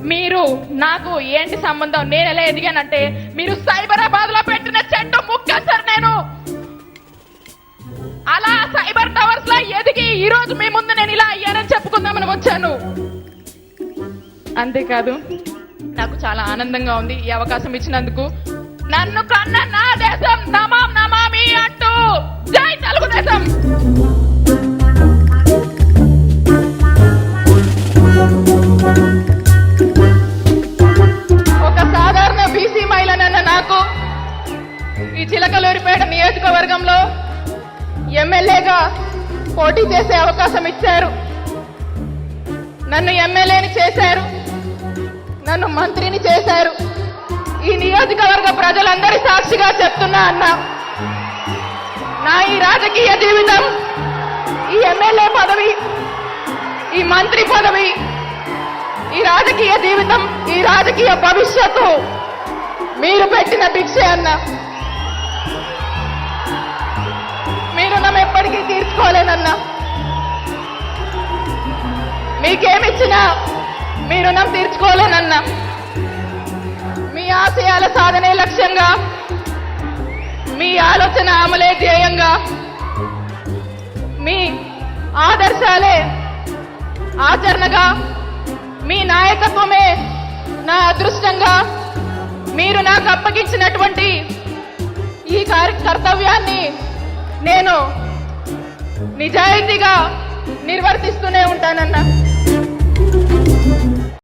మీరు నాకు ఏంటి సంబంధం? నేను ఎలా ఎదిగానంటే మీరు సైబరాబాద్లో పెట్టిన చెట్టు ముక్క సార్ నేను. అలా సైబర్ టవర్స్లో ఎదిగి ఈ రోజు మీ ముందు నేను ఇలా అయ్యానని చెప్పుకుందామని వచ్చాను. అంతేకాదు నాకు చాలా ఆనందంగా ఉంది ఈ అవకాశం ఇచ్చినందుకు. నన్ను కన్న నా దేశం నమాం నమామి అంటూ. జై తెలుగుదేశం! ఈ నియోజకవర్గంలో ఎమ్మెల్యేగా పోటీ చేసే అవకాశం ఇచ్చారు. నన్ను ఎమ్మెల్యేని చేశారు. నన్ను మంత్రిని చేశారు. ఈ నియోజకవర్గ ప్రజలందరి సాక్షిగా చెప్తున్నా అన్న నా ఈ రాజకీయ జీవితం ఈ ఎమ్మెల్యే పదవి ఈ మంత్రి పదవి ఈ రాజకీయ జీవితం ఈ రాజకీయ భవిష్యత్తు మీరు పెట్టిన భిక్షే అన్న. తీర్చుకోలేనన్నా మీకేమిచ్చినా మీ రుణం తీర్చుకోలేనన్నా. మీ ఆశయాల సాధనే లక్ష్యంగా మీ ఆలోచన అమలే ధ్యేయంగా మీ ఆదర్శాలే ఆచరణగా మీ నాయకత్వమే నా అదృష్టంగా మీరు నాకు అప్పగించినటువంటి ఈ కార్య కర్తవ్యాన్ని నేను నిజాయితీగా నిర్వర్తిస్తూనే ఉంటానన్నా.